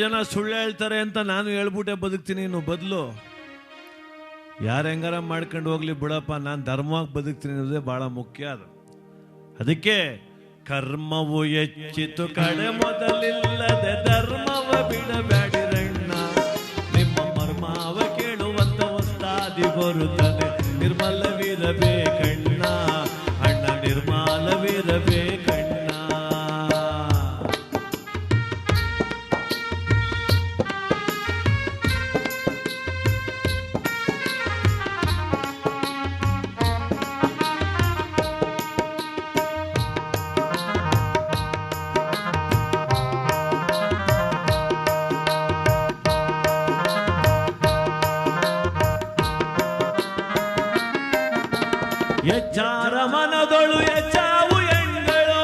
ಜನ ಸುಳ್ಳು ಹೇಳ್ತಾರೆ ಅಂತ ನಾನು ಹೇಳ್ಬಿಟ್ಟೆ ಬದುಕ್ತೀನಿ ಬದಲು. ಯಾರು ಹೆಂಗಾರ ಮಾಡ್ಕೊಂಡು ಹೋಗ್ಲಿ ಬಿಡಪ್ಪ, ನಾನು ಧರ್ಮವಾಗಿ ಬದುಕ್ತೀನಿ ಅನ್ನೋದೇ ಭಾಳ ಮುಖ್ಯ ಅದು. ಅದಕ್ಕೆ ಕರ್ಮವು ಹೆಚ್ಚಿತು, ಕಡೆ ಮೊದಲಿಲ್ಲದೆ ಧರ್ಮವ ಬಿಡಬೇಡಿರಣ್ಣ ನಿಮ್ಮ ಮರ್ಮಾವ ಕೇಳುವಂತ ಉಸ್ತಾದಿ ಬರುತ್ತದೆ ನಿರ್ಮಲವಿರಬೇಕಣ್ಣ ಮನದೊಳು ಎಚ್ಚಾವು ಎಣ್ಣೆಳು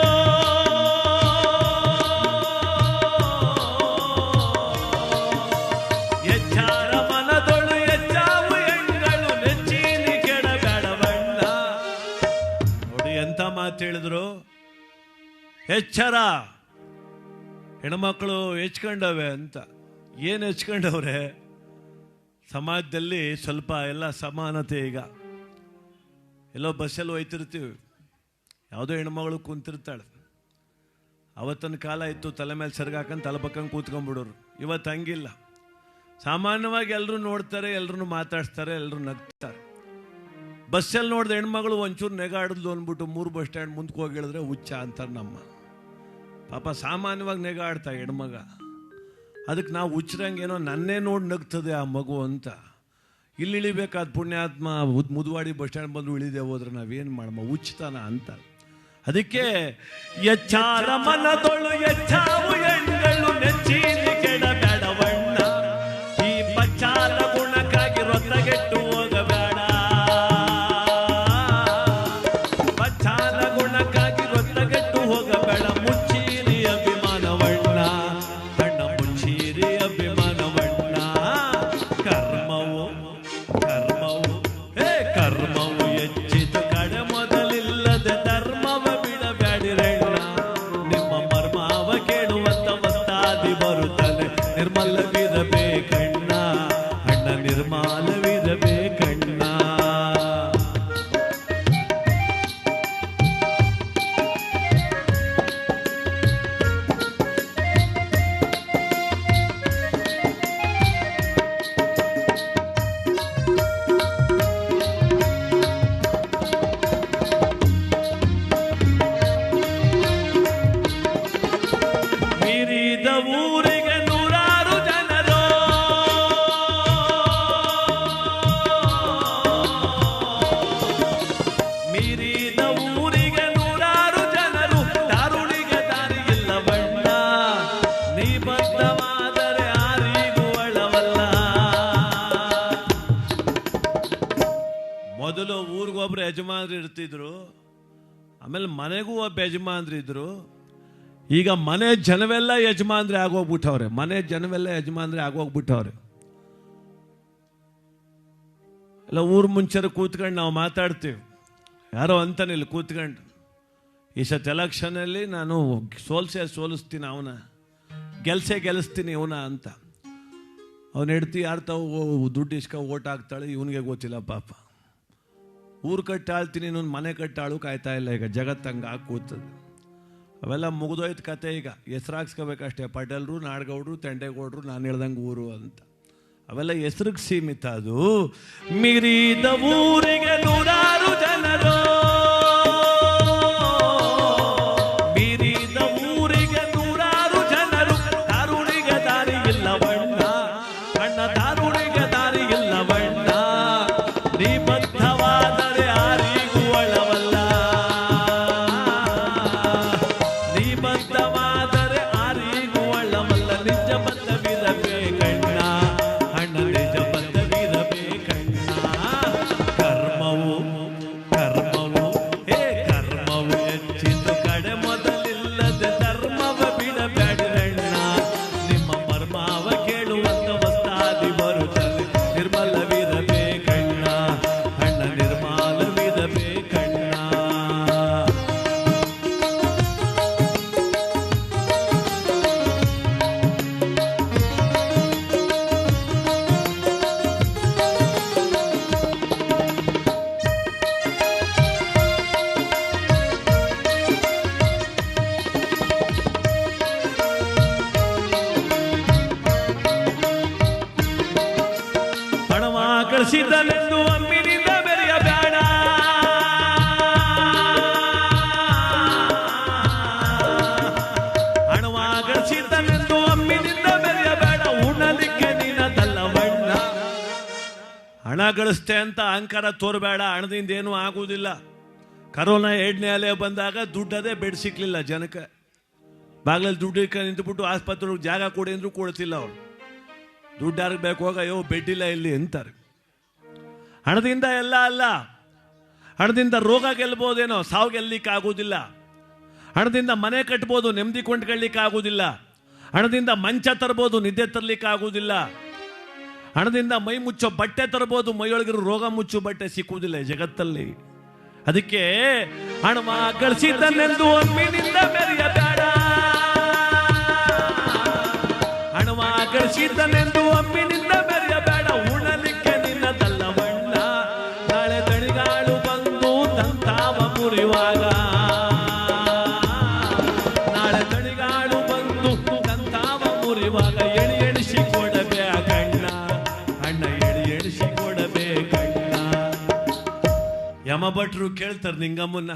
ಎಚ್ಚಾರ ಮನದೊಳು ಎಚ್ಚಾವು ಎಣ್ಣೆಗಳು ನೆಚ್ಚಿನಿ ಕೆಡಬೇಡವಣ್ಣ. ನೋಡಿ ಎಂತ ಮಾತು ಹೇಳಿದ್ರು. ಎಚ್ಚರ. ಹೆಣ್ಮಕ್ಳು ಹೆಚ್ಕೊಂಡವೆ ಅಂತ. ಏನು ಹೆಚ್ಕೊಂಡವ್ರೆ? ಸಮಾಜದಲ್ಲಿ ಸ್ವಲ್ಪ ಎಲ್ಲ ಸಮಾನತೆ ಈಗ. ಎಲ್ಲೋ ಬಸ್ಸಲ್ಲಿ ಹೋಯ್ತಿರ್ತೀವಿ. ಯಾವುದೋ ಹೆಣ್ಮಗಳು ಕುಂತಿರ್ತಾಳೆ. ಅವತ್ತಿನ ಕಾಲ ಇತ್ತು, ತಲೆ ಮೇಲೆ ಸೆರಗ್ ಹಾಕೊಂಡು ತಲೆ ಪಕ್ಕಂಗೆ ಕೂತ್ಕೊಂಡ್ಬಿಡೋರು. ಇವತ್ತು ಹಂಗಿಲ್ಲ. ಸಾಮಾನ್ಯವಾಗಿ ಎಲ್ಲರೂ ನೋಡ್ತಾರೆ ಎಲ್ಲರೂ ಮಾತಾಡ್ತಾರೆ ಎಲ್ಲರೂ ನಗ್ತಾರೆ. ಬಸ್ಸಲ್ಲಿ ನೋಡಿದ ಹೆಣ್ಮಗಳು ಒಂಚೂರು ನೆಗಾಡಿದ್ಲು ಅಂದ್ಬಿಟ್ಟು ಮೂರು ಬಸ್ ಸ್ಟ್ಯಾಂಡ್ ಮುಂದಕ್ಕೆ ಹೋಗಿ ಹೇಳಿದ್ರೆ ಹುಚ್ಚ ಅಂತಾರೆ ನಮ್ಮ. ಪಾಪ ಸಾಮಾನ್ಯವಾಗಿ ನೆಗಾಡ್ತಾ ಹೆಣ್ಮಗ. ಅದಕ್ಕೆ ನಾವು ಹುಚ್ಚರಂಗೇನೋ ನನ್ನೇ ನೋಡಿ ನಗ್ತದೆ ಆ ಮಗು ಅಂತ. ಇಲ್ಲಿ ಇಳಿಬೇಕಾದ ಪುಣ್ಯಾತ್ಮ ಮುದುವಾಡಿ ಬಸ್ ಸ್ಟ್ಯಾಂಡ್ ಬಂದು ಇಳಿದೆ ಹೋದ್ರೆ ನಾವೇನು ಮಾಡಮ್ಮ? ಉಚಿತನ ಅಂತ. ಅದಕ್ಕೆ ಎಚ್ಚಾರ ಮನದೊಳು ಎಚ್ಚಾವು ಎಣ್ಣೆಗಳು ನೆಚ್ಚಿನ ಊರಿಗೆ ನೂರಾರು ಜನರು ಮೀರಿದ ಊರಿಗೆ ನೂರಾರು ಜನರು ದಾರುಣಿಗೆ ದಾರಿ ಇಲ್ಲವಣ್ಣ ನೀ ಬದ್ಧವಾದರೆ ಆರಿಗೂ ಅಳವಲ್ಲ ಮೊದಲು ಊರಿಗೊಬ್ರು ಯಜಮಾನ್ರು ಇರ್ತಿದ್ರು ಆಮೇಲೆ ಮನೆಗೂ ಒಬ್ಬ ಯಜಮಾನ್ರು ಇದ್ರು ಈಗ ಮನೆ ಜನವೆಲ್ಲ ಯಜಮಾನ್ರೆ ಆಗೋಗ್ಬಿಟ್ಟವ್ರೆ. ಮನೆ ಜನವೆಲ್ಲ ಯಜಮಾನ್ರೆ ಆಗೋಗ್ಬಿಟ್ಟವ್ರೆ. ಎಲ್ಲ ಊರು ಮುಂಚೆರು ಕೂತ್ಕೊಂಡು ನಾವು ಮಾತಾಡ್ತೀವಿ. ಯಾರೋ ಅಂತಾನೆ ಇಲ್ಲಿ ಕೂತ್ಕೊಂಡು. ಈ ಸತ್ ಎಲೆಕ್ಷನಲ್ಲಿ ನಾನು ಸೋಲ್ಸೆ ಸೋಲಿಸ್ತೀನಿ ಅವನ. ಗೆಲ್ಸೆ ಗೆಲ್ಲಿಸ್ತೀನಿ ಇವನ ಅಂತ. ಅವನ ಹೆಡ್ತಿ ಯಾರು ತಾವು ದುಡ್ಡು ಇಸ್ಕೊ ಓಟ್ ಹಾಕ್ತಾಳೆ ಇವನಿಗೆ ಗೊತ್ತಿಲ್ಲ ಪಾಪ. ಊರು ಕಟ್ಟಾಳ್ತೀನಿ, ಇನ್ನೊಂದು ಮನೆ ಕಟ್ಟಾಳು ಕಾಯ್ತಾ ಇಲ್ಲ. ಈಗ ಜಗತ್ತಂಗೆ ಹಾಕಿ ಕೂತದೆ ಅವೆಲ್ಲ ಮುಗಿದೋಯ್ತು ಕತೆ ಈಗ. ಹೆಸ್ರಾಕ್ಸ್ಕೋಬೇಕಷ್ಟೇ ಪಟೇಲ್ರು, ನಾಡಗೌಡ್ರು, ತೆಂಡೇಗೌಡ್ರು, ನಾನು ಹೇಳ್ದಂಗೆ ಊರು ಅಂತ. ಅವೆಲ್ಲ ಹೆಸ್ರಿಗೆ ಸೀಮಿತ ಅದು. ಮಿರಿದ ಊರಿಗೆ ನೂರಾರು ಜನರು. ಬದ್ಧವಾದರೆ ಗಳಿಸ್ತೆ ಅಂತ ಅಹಂಕಾರ ತೋರಬೇಡ, ಹಣದಿಂದ ಏನೂ ಆಗುವುದಿಲ್ಲ. ಕರೋನಾ ಎರಡನೇ ಅಲೆ ಬಂದಾಗ ದುಡ್ಡದೇ ಬೆಡ್ ಸಿಕ್ಲಿಲ್ಲ ಜನಕ್ಕೆ. ಬಾಗ್ಲಲ್ಲಿ ದುಡ್ಡು ಇಕ್ಕ ನಿಂತುಬಿಟ್ಟು ಆಸ್ಪತ್ರೆಗೆ ಜಾಗ ಕೊಡಿ ಅಂದ್ರೂ ಕೊಡ್ತಿಲ್ಲ ಅವ್ರು. ದುಡ್ಡು ಯಾರಿಗೆ ಬೇಕು ಹೋಗ, ಅಯ್ಯೋ, ಬೆಡ್ ಇಲ್ಲ ಇಲ್ಲಿ ಅಂತಾರೆ. ಹಣದಿಂದ ಎಲ್ಲ ಅಲ್ಲ. ಹಣದಿಂದ ರೋಗ ಗೆಲ್ಬೋದೇನೋ, ಸಾವು ಗೆಲ್ಲಕ್ಕೆ ಆಗೋದಿಲ್ಲ ಹಣದಿಂದ ಮನೆ ಕಟ್ಬೋದು, ನೆಮ್ಮದಿ ಕೊಂಡ್ಕೊಳ್ಳಿಕ್ಕೆ ಆಗೋದಿಲ್ಲ ಹಣದಿಂದ ಮಂಚ ತರ್ಬೋದು, ನಿದ್ದೆ ತರಲಿಕ್ಕೆ ಆಗೋದಿಲ್ಲ ಹಣದಿಂದ ಮೈ ಮುಚ್ಚೋ ಬಟ್ಟೆ ತರಬಹುದು, ಮೈಯೊಳಗಿರೋ ರೋಗ ಮುಚ್ಚೋ ಬಟ್ಟೆ ಸಿಕ್ಕುವುದಿಲ್ಲ ಜಗತ್ತಲ್ಲಿ. ಅದಕ್ಕೆ ಹಣವ ಗಳಿಸಿದ್ದನ್ನೆಂದು ಒಮ್ಮಿನಿಂದ ಮೆರೆಯಬೇಡ. ಹಣವ ಗಳಿಸಿದ್ದನೆಂದು ಯಮಭಟ್ರು ಕೇಳ್ತಾರೆ, ನಿಂಗಮ್ಮನ್ನ,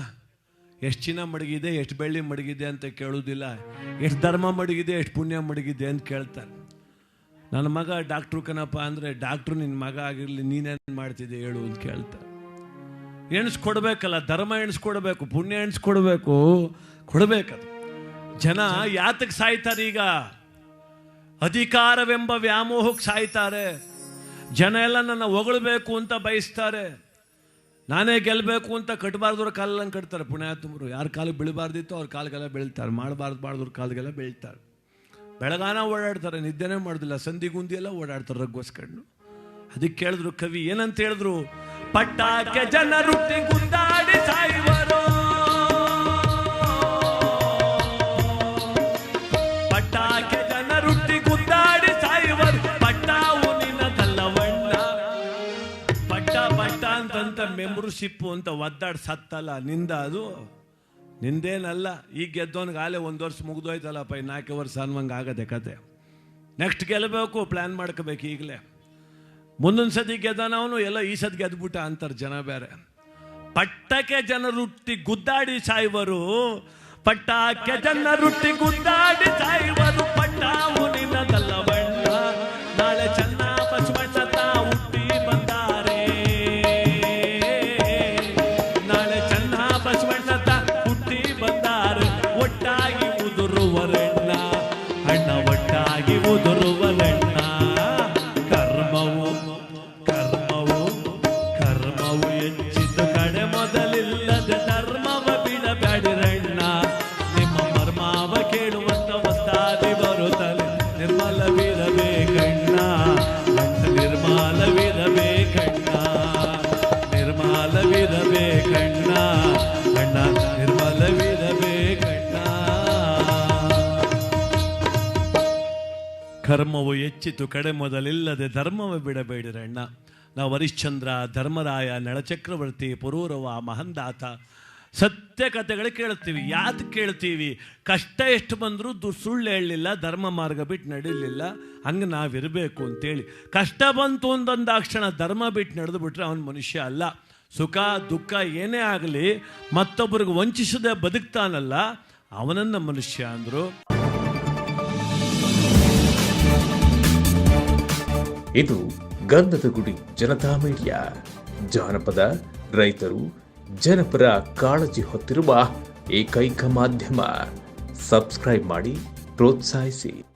ಎಷ್ಟು ಚಿನ್ನ ಮಡಗಿದೆ ಎಷ್ಟು ಬೆಳ್ಳಿ ಮಡಗಿದೆ ಅಂತ ಕೇಳೋದಿಲ್ಲ. ಎಷ್ಟು ಧರ್ಮ ಮಡಗಿದೆ ಎಷ್ಟು ಪುಣ್ಯ ಮಡಗಿದೆ ಅಂತ ಕೇಳ್ತಾರೆ. ನನ್ನ ಮಗ ಡಾಕ್ಟ್ರು ಕಣಪ್ಪ ಅಂದರೆ, ಡಾಕ್ಟ್ರು ನಿನ್ನ ಮಗ ಆಗಿರಲಿ, ನೀನೇನು ಮಾಡ್ತಿದ್ದೆ ಹೇಳು ಅಂತ ಕೇಳ್ತಾರೆ. ಎಣಿಸ್ಕೊಡ್ಬೇಕಲ್ಲ, ಧರ್ಮ ಎಣಿಸ್ಕೊಡ್ಬೇಕು, ಪುಣ್ಯ ಎಣಿಸ್ಕೊಡ್ಬೇಕು, ಕೊಡಬೇಕದು. ಜನ ಯಾತಕ್ಕೆ ಸಾಯ್ತಾರೆ ಈಗ? ಅಧಿಕಾರವೆಂಬ ವ್ಯಾಮೋಹಕ್ಕೆ ಸಾಯ್ತಾರೆ. ಜನ ಎಲ್ಲ ನನ್ನ ಹೊಗಳಬೇಕು ಅಂತ ಬಯಸ್ತಾರೆ. ನಾನೇ ಗೆಲ್ಲಬೇಕು ಅಂತ ಕಟ್ಟಬಾರ್ದವ್ರ ಕಾಲಲ್ಲಿ ಕಟ್ತಾರೆ. ಪುಣ್ಯಾತ್ಮರು ಯಾರ ಕಾಲಿಗೆ ಬೀಳಬಾರ್ದಿತ್ತು ಅವ್ರ ಕಾಲಿಗೆಲ್ಲ ಬೆಳೀತಾರೆ. ಮಾಡಬಾರ್ದು ಬಾರ್ದವ್ರ ಕಾಲಿಗೆಲ್ಲ ಬೆಳೀತಾರೆ. ಬೆಳಗಾನ ಓಡಾಡ್ತಾರೆ. ನಿದ್ದೆನೇ ಮಾಡೋದಿಲ್ಲ. ಸಂಧಿ ಗುಂದಿ ಎಲ್ಲ ಓಡಾಡ್ತಾರೆ ರಗ್ಗೋಸ್ಕಂಡು ಅದಕ್ಕೆ ಕೇಳಿದ್ರು, ಕವಿ, ಏನಂತ ಹೇಳಿದ್ರು? ಪಟ್ಟಾಕೆ ಜನರು ಗುಂದಾಡಿ ಸಾಯುವರು ಮೆಂಬರ್ಶಿಪ್ ಅಂತ ಒದ್ದಾಡ್ ಸತ್ತಲ್ಲ, ನಿಂದ ಅದು. ನಿಂದೇನಲ್ಲ, ಈಗ ಗೆದ್ದವನಿಗೆ ಆಲೆ ಒಂದು ವರ್ಷ ಮುಗ್ದೋಯ್ತಲ್ಲಪ್ಪ ಈ ನಾಲ್ಕು ವರ್ಷ ಅನ್ವಂಗೆ ಆಗದೆ ಕತೆ. ನೆಕ್ಸ್ಟ್ ಗೆಲ್ಲಬೇಕು ಪ್ಲ್ಯಾನ್ ಮಾಡ್ಕೋಬೇಕು ಈಗಲೇ. ಮುಂದೊಂದು ಸತಿ ಗೆದ್ದನವನು ಎಲ್ಲ ಈ ಸತಿ ಗೆದ್ಬಿಟ್ಟ ಅಂತಾರೆ ಜನ ಬೇರೆ. ಪಟ್ಟಕ್ಕೆ ಜನರುಟ್ಟಿ ಗುದ್ದಾಡಿ ಸಾಯುವರು. ಪಟ್ಟಕ್ಕೆ ಜನರುಟ್ಟಿ ಗುದ್ದಾಡಿ ಸಾಯುವರು. ಪಟ್ಟಾವು ನಿನ್ನದಲ್ಲ ಕರ್ಮವು ಹೆಚ್ಚಿತು, ಕಡೆ ಮೊದಲಿಲ್ಲದೆ ಧರ್ಮವ ಬಿಡಬೇಡಿರಣ್ಣ ನಾವು ಹರಿಶ್ಚಂದ್ರ, ಧರ್ಮರಾಯ ನಳಚಕ್ರವರ್ತಿ ಪುರೂರವ, ಮಹಂದಾತ ಸತ್ಯ ಕಥೆಗಳು ಕೇಳ್ತೀವಿ ಯಾಕೆ ಕೇಳ್ತೀವಿ? ಕಷ್ಟ ಎಷ್ಟು ಬಂದರೂ ದು ಸುಳ್ಳು ಹೇಳಲಿಲ್ಲ, ಧರ್ಮ ಮಾರ್ಗ ಬಿಟ್ಟು ನಡೀಲಿಲ್ಲ. ಹಂಗೆ ನಾವಿರಬೇಕು ಅಂತೇಳಿ. ಕಷ್ಟ ಬಂತು ಅಂದಂದಾಕ್ಷಣ ಧರ್ಮ ಬಿಟ್ಟು ನಡೆದು ಬಿಟ್ರೆ ಅವನ ಮನುಷ್ಯ ಅಲ್ಲ. ಸುಖ, ದುಃಖ ಏನೇ ಆಗಲಿ ಮತ್ತೊಬ್ಬರಿಗೆ ವಂಚಿಸದೆ ಬದುಕ್ತಾನಲ್ಲ, ಅವನನ್ನ ಮನುಷ್ಯ ಅಂದರು. ಇದು ಗಂಧದ ಗುಡಿ ಜನತಾ ಮೀಡಿಯಾ. ಜಾನಪದ, ರೈತರು, ಜನಪರ ಕಾಳಜಿ ಹೊತ್ತಿರುವ ಏಕೈಕ ಮಾಧ್ಯಮ. ಸಬ್ಸ್ಕ್ರೈಬ್ ಮಾಡಿ, ಪ್ರೋತ್ಸಾಹಿಸಿ.